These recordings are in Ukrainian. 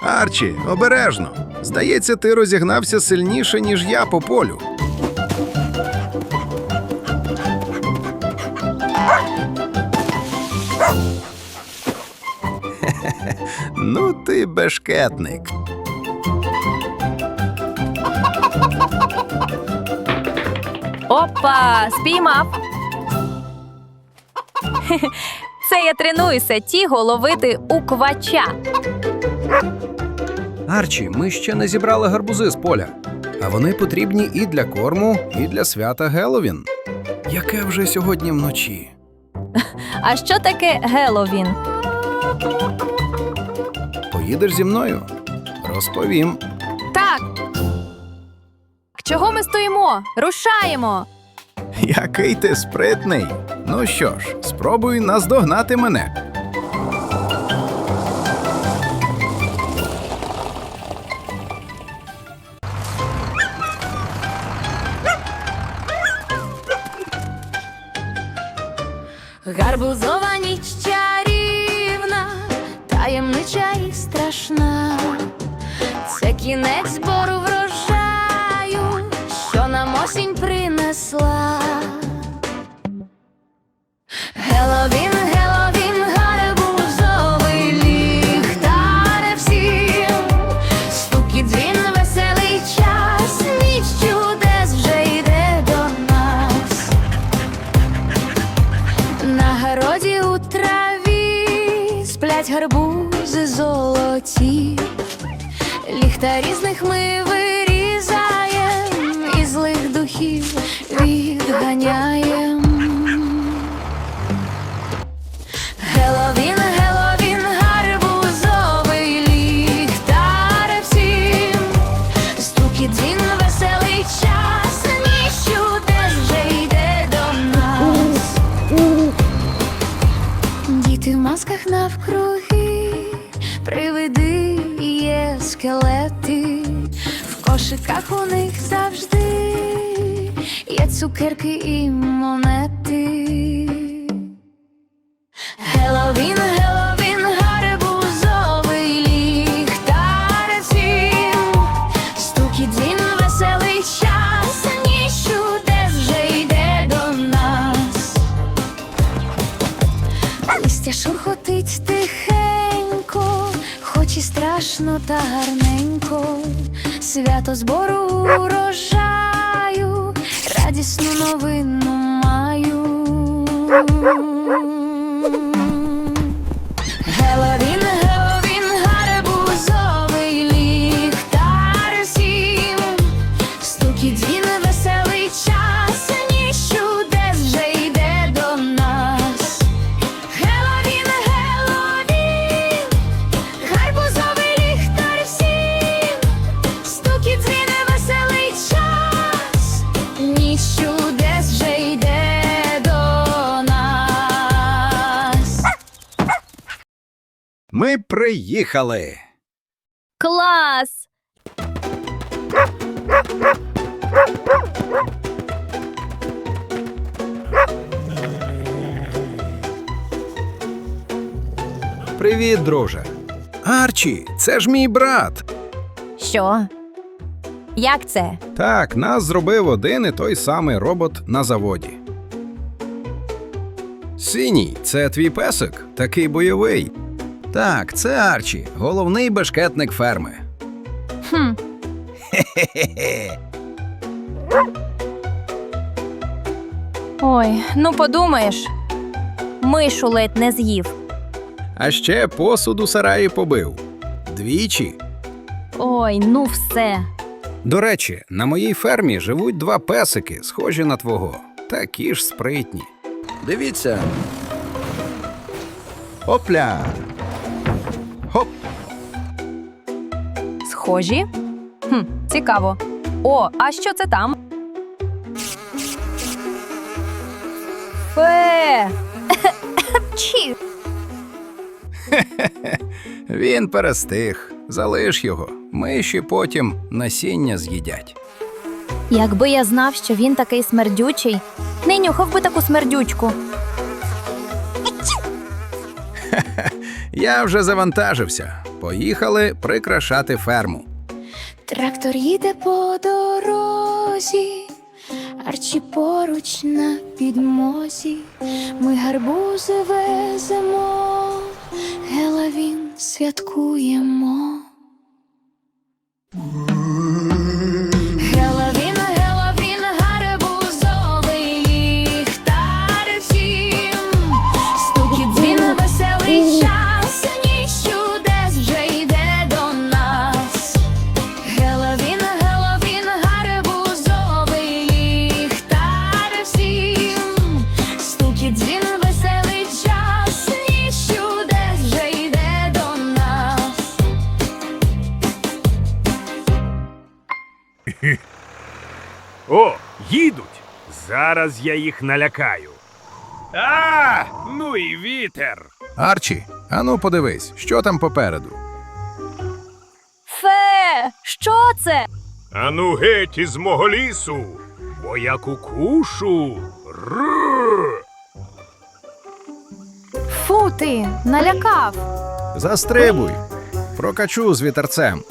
Арчі, обережно. Здається, ти розігнався сильніше, ніж я по полю. ну, ти бешкетник. Опа, спіймав. Це я тренуюся тіго ловити у квача. Арчі, ми ще не зібрали гарбузи з поля. А вони потрібні і для корму, і для свята Геловін. Яке вже сьогодні вночі? А що таке Геловін? Поїдеш зі мною? Розповім. Так. Чого ми стоїмо? Рушаємо. Який ти спритний. Ну що ж, спробуй наздогнати мене. Гарбузова ніч чарівна, таємнича і страшна. Це кінець збору врожаю, що нам осінь принесла. Траві гарбузи золоті, ліхтарі з них ми вирізаєм і злих духів відганяєм. Діти в масках навкруги, привиди є скелети, в кошиках у них завжди є цукерки і монети. І страшно та гарненько. Свято збору урожаю, радісну новину маю. Ми приїхали. Клас! Привіт, друже. Арчі, це ж мій брат. Що? Як це? Так, нас зробив один і той самий робот на заводі. Синій, це твій песик, такий бойовий. Так, це Арчі, головний бешкетник ферми. Хм. Ой, ну подумаєш. Мишу ледь не з'їв. А ще посуд у сараї побив. Двічі. Ой, ну все. До речі, на моїй фермі живуть два песики, схожі на твого. Такі ж спритні. Дивіться, Опля. Хоп. Схожі? Хм, цікаво. О, а що це там? Фе. Чі. Він перестиг. Залиш його. Миші потім насіння з'їдять. Якби я знав, що він такий смердючий, не нюхав би таку смердючку. Я вже завантажився. Поїхали прикрашати ферму. Трактор їде по дорозі, Арчі поруч на підмозі. Ми гарбузи веземо, Геловін святкуємо. Зараз я їх налякаю. А, ну і вітер. Арчі, ану подивись, що там попереду. Фе, що це? Ану геть із мого лісу, бо я кукушу. Рррр. Фу ти, налякав. Застрибуй. Прокачу з вітерцем.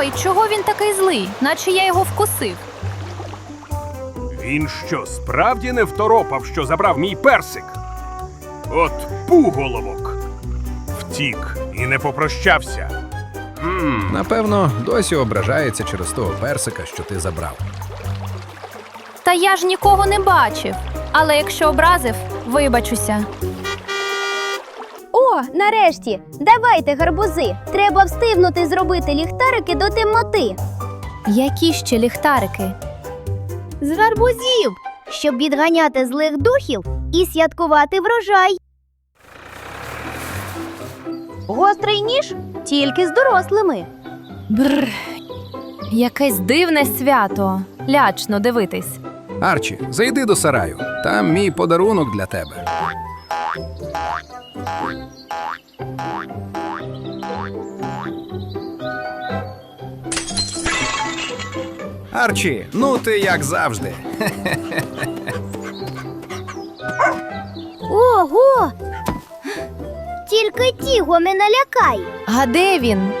Ой-ой, чого він такий злий, наче я його вкусив. Він що, справді не второпав, що забрав мій персик? От пуголовок. Втік і не попрощався. Напевно, досі ображається через того персика, що ти забрав. Та я ж нікого не бачив. Але якщо образив, вибачуся. О, нарешті! Давайте гарбузи! Треба встигнути зробити ліхтарики до темноти. Які ще ліхтарики? З гарбузів, щоб відганяти злих духів і святкувати врожай. Гострий ніж тільки з дорослими. Бррр. Якесь дивне свято. Лячно дивитись. Арчі, зайди до сараю. Там мій подарунок для тебе. Арчі, ну ти як завжди. Ого! Тільки тіго не налякай. А де він?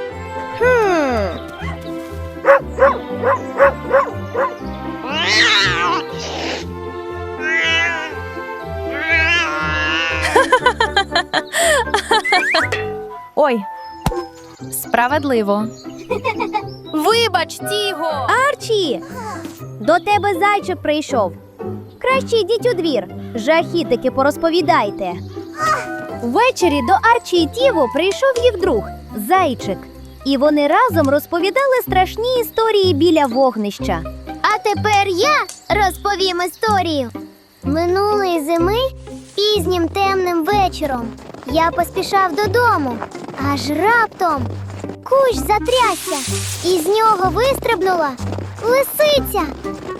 Справедливо. Вибач, Тіго! Арчі! До тебе зайчик прийшов. Краще йдіть у двір. Жахітики порозповідайте. Ввечері до Арчі і Тіву прийшов їх друг зайчик. І вони разом розповідали страшні історії біля вогнища. А тепер я розповім історію. Минулої зими пізнім темним вечором я поспішав додому, аж раптом кущ затрясся, і з нього вистрибнула лисиця.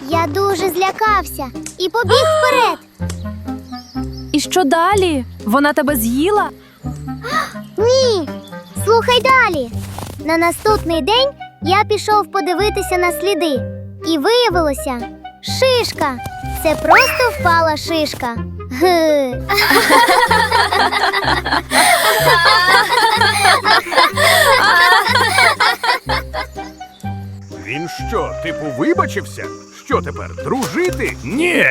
Я дуже злякався і побіг вперед. І що далі? Вона тебе з'їла? Ні, слухай далі. На наступний день я пішов подивитися на сліди, і виявилося шишка. Це просто впала шишка. що, типу, вибачився? Що тепер, дружити? Ні.